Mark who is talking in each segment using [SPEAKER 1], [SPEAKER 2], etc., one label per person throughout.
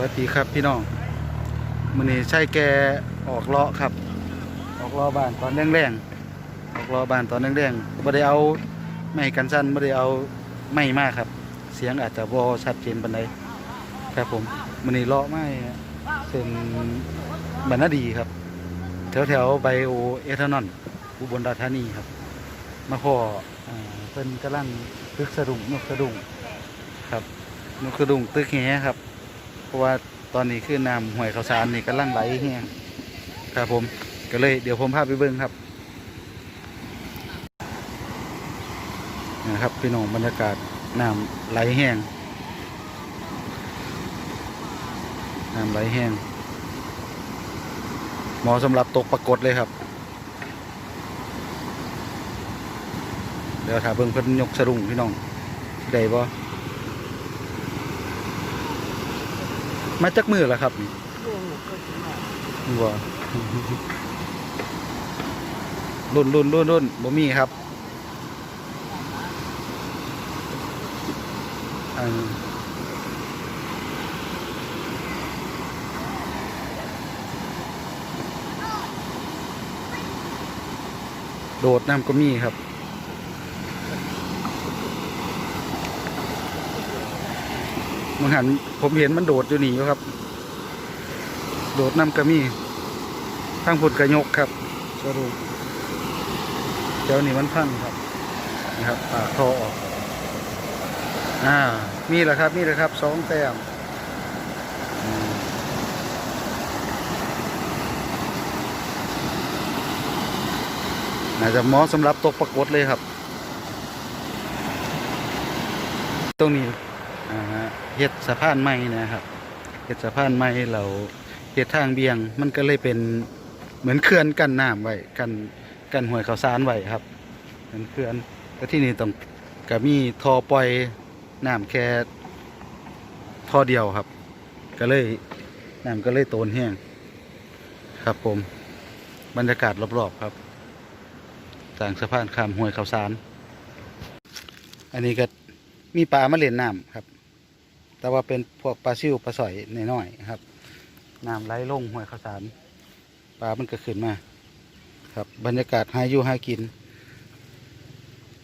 [SPEAKER 1] วัสดีครับพี่น้องมือนี้ใช่แกออกเลาะครับ ออกเลาะบ้านตอนแรงๆออกเลาะบ้านตอนแรงๆบ่ได้เอาไม้กันสั้นบ่ได้เอาไม้มากครับ เสียงอาจจะบ่ชัดเจนปานใดครับผมมือนี้เลาะไม้เส้นบรรณดีครับ แถวแถวๆไบโอเอทานอลอุบลราชธานีครับ มาพออ่าเพิ่นกำลังตึกสะดุ้งนกสะดุ้งครับนกสะดุงตึกแหครับ ราะว่าตอนนี้คือน้ำห้วยข้าวสารนี่กำลังไหลแห้งครับผมก็เลยเดี๋ยวผมพาไปเบิ่งครับนะครับพี่น้องบรรยากาศน้ำไหลแห้งน้ำไหลแห้งเหมาะสำหรับตกปรากฏเลยครับ เดี๋ยวถ้าเบิ่งเพิ่นยกสะดุ้งพี่น้องได้บ่ มาจากมือแล้วครับนี่บ่รุ่นรุ่นรุ่นรุ่นบ่มีครับอันโดดน้ำก็มีครับ มันหันผมเห็นมันโดดอยู่นี่อยู่ครับ โดดน้ำกระมี่ทั้งผุดกระยกครับสรุปเจ้านี่มันพังครับนะครับปากท่อออกอ่ามีแหละครับมีแหละครับสองแต้มอืมน่าจะเหมาะสำหรับตกปรากฏเลยครับ ตรงนี้ เฮ็ดสะพานใหม่นะครับเฮ็ดสะพานใหม่เราเฮ็ดทางเบี่ยง มันก็เลยเป็นเหมือนเขื่อนกั้นน้ำไว้กันกันห้วยข้าวสารไว้ครับเหมือนเขื่อนแต่ที่นี่ต้องก็มีท่อปล่อยน้ำแค่ท่อเดียวครับ ก็เลยน้ำก็เลยโตนแห้งครับผมบรรยากาศรอบๆครับสร้างสะพานข้ามห้วยข้าวสาร อันนี้ก็มีปลามาเล่นน้ำครับ แต่ว่าเป็นพวกปลาซิวปลาสอยน้อยๆครับน้ำไหลลงห้วยข้าวสารปลามันก็ขึ้นมาครับบรรยากาศหายอยู่หากิน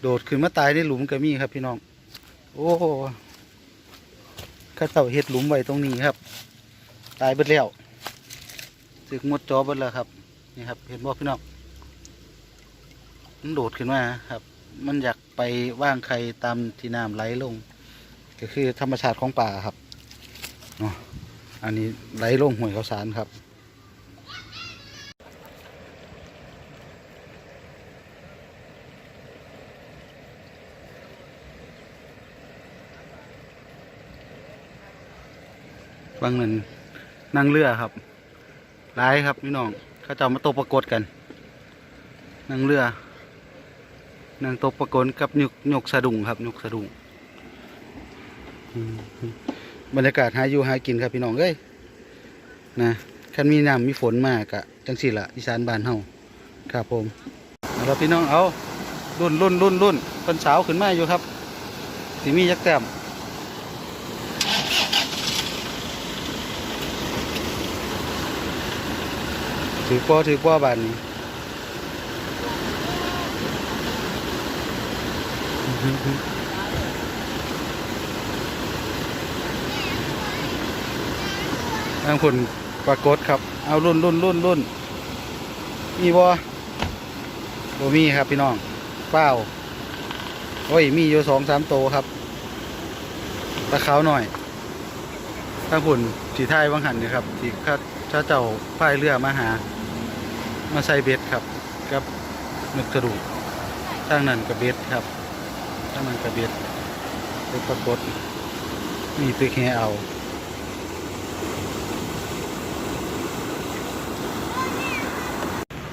[SPEAKER 1] โดดขึ้นมาตายในหลุมก็มีครับพี่น้อง โอ้ข้าเจ้าเห็ดหลุมไว้ตรงนี้ครับ ตายเบิดแล้วสึกมดจอเบิดแล้วครับนี่ครับ เห็นบ่พี่น้องมันโดดขึ้นมาครับ มันอยากไปว่างใครตามที่น้ำไหลลง ก็คือธรรมชาติของป่าครับเนาะอันนี้ไหลลงห้วยข้าวสารครับบางหนึ่งนั่งเรือครับร้ายครับพี่น้องเขาจะเอามาตกปรากฏกัน นั่งเรือนางตกปรากฏกับหยกหยกสะดุ้งครับหยกสะดุ้ง บรรยากาศหาอยู่หากินครับพี่น้องเอ้ยนะคันมีน้ำมีฝนมากะจังสิละอีสานบ้านเฮาครับผมเอาพี่น้องเอารุ่นรุ่นรุ่นรุ่นเป็นสาวขึ้นมาอยู่ครับสีมียักษ์แต้มถือป้อถือป้อบานนี้ ทางคนปรากฏครับ เอารุ่นรุ่นรุ่นรุ่นมีบ่บ่มีครับพี่น้องเปล่าโอ้ย มีอยู่สองสามโตครับตะเขาหน่อยทางคุณสีไทายวังหันนี่ครับที่ข้าข้าเจ้าพายเรือมาหา มาใส่เบ็ดครับกับนึกกระดูกทางนั้นกับเบ็ดครับทางนั้นกับเบ็ดเป็นปรากฏมีตึกแหเอา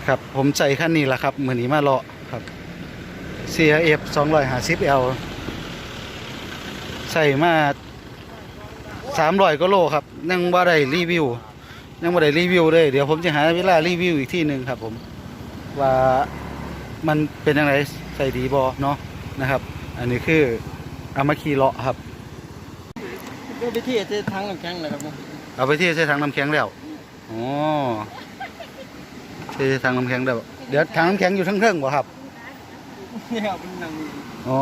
[SPEAKER 1] ครับ ผมใส่คันนี้แหละครับเหมือนนี้มาเลาะครับ CRF 250L ใส่มา300กิโลครับยังว่าได้รีวิวยังว่าได้รีวิวเลยเดี๋ยวผมจะหาเวลารีวิวอีกที่หนึ่งครับผมว่ามันเป็นยังไงใส่ดีบอเนาะนะครับ อันนี้คือเอามาขี่เลาะครับ
[SPEAKER 2] ก็ไปที่จะทั้งน้ำแข็งเลยครับผม
[SPEAKER 1] เอาไปเทใส่ถังน้ำแข็งแล้วอ๋อ เทใส่ถังน้ำแข็งแล้วเดี๋ยวถังน้ำแข็งอยู่ทั้งเครื่องบ่ครับ
[SPEAKER 2] เนี่ยเป็นนาง
[SPEAKER 1] อ๋อ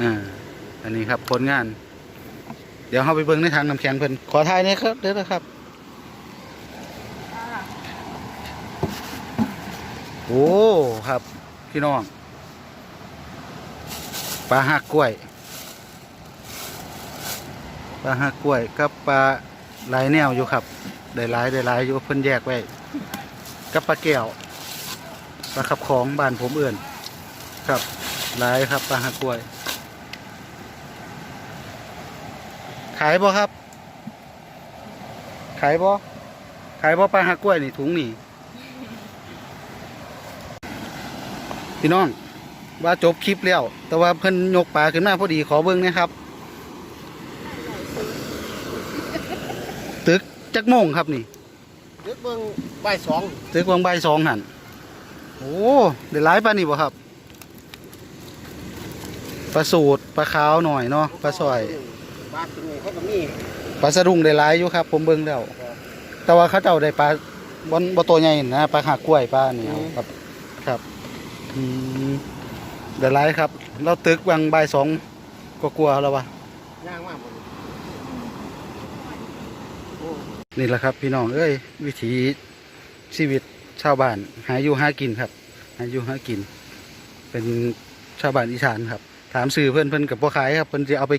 [SPEAKER 1] อ่าอันนี้ครับผลงาน เดี๋ยวเราไปเบิ่งในถังน้ำแข็งเพิ่นขอทายนี่ยครับเด้อนะครับโอ้ครับพี่น้องปลาหักกล้วย ปลาหักกล้วยกับปลาหลายแนวอยู่ครับได้หลายได้หลายอยู่เพิ่นแยกไว้กับปลาแก้วปลาขับของบ้านผมเอื่นครับหลายครับปลาหักกล้วย ขายบ่ครับ ขายบ่ขายบ่ปลาหักกล้วยนี่ถุงนี่พี่น้องว่าจบคลิปแล้ว แต่ว่าเพิ่นยกปลาขึ้นมาพอดีขอเบิ้งนะครับ ตึก จักโมงครับนี่
[SPEAKER 2] เด็กเบิ่งบ่ายสอง
[SPEAKER 1] ตึกวังใบายสองหันโอ้ได้หลายปลานี่บ่ครับปลาสูตรปลาขาวหน่อยเนาะปลาสอย
[SPEAKER 2] ปลาตัวนี้เขาก็มี
[SPEAKER 1] ปลาสะดุ้งได้หลายอยู่ครับ ผมเบิ่งแล้วแต่ว่าเขาเจ้าได้ปลาบนบนตัวใหญ่นะปลาหากกล้วยปลาเนี่ยครับครับอืมได้หลายครับ เราตึกวังใบายสองก็กลัวๆแล้ววะ
[SPEAKER 2] ย่างมากหมดโอ้
[SPEAKER 1] นี่แหละครับพี่น้องเอ้ยวิถีชีวิตชาวบ้านหาอยู่หากินครับหาอยู่หากิน เป็นชาวบ้านอีสานครับ ถามสื่อเพื่อนเพื่อนกับพ่อขายครับเพื่อนจะเอาไป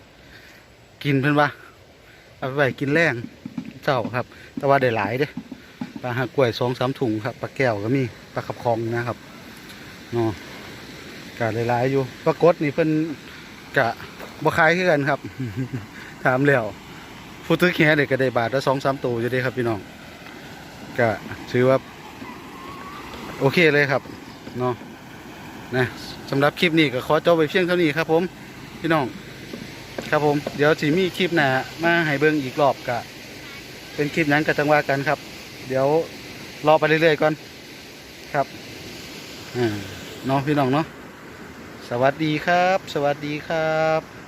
[SPEAKER 1] กินเพื่อนว่าเอาไปกินแรงเจ้าครับ แต่ว่าได้หลายเด้ปลาหักกล้วยสองสามถุงครับปลาแก้วก็มีปลาขับคองนะครับเนาะกะหลายๆอยู่ปลากดนี่เพิ่อนกะบ่ขายคือนครับ ถามแล้ว ผู้ตึกแค่เด็กก็ได้บาทละสองสามตัวอยู่ด้ครับพี่น้องก็ถือว่า โอเคเลยครับเนาะนะสำหรับคลิปนี้ก็ขอจบไปเพียงเท่านี้ครับ ผมพี่น้อง ครับผมเดี๋ยวสิมีคลิปหนามาให้เบิ่งอีกรอบกะเป็นคลิปนั้นกจังว่ากันครับ เดี๋ยวรอไปเรื่อยๆก่อนครับอ่าเนาะพี่น้องเนาะสวัสดีครับ สวัสดีครับ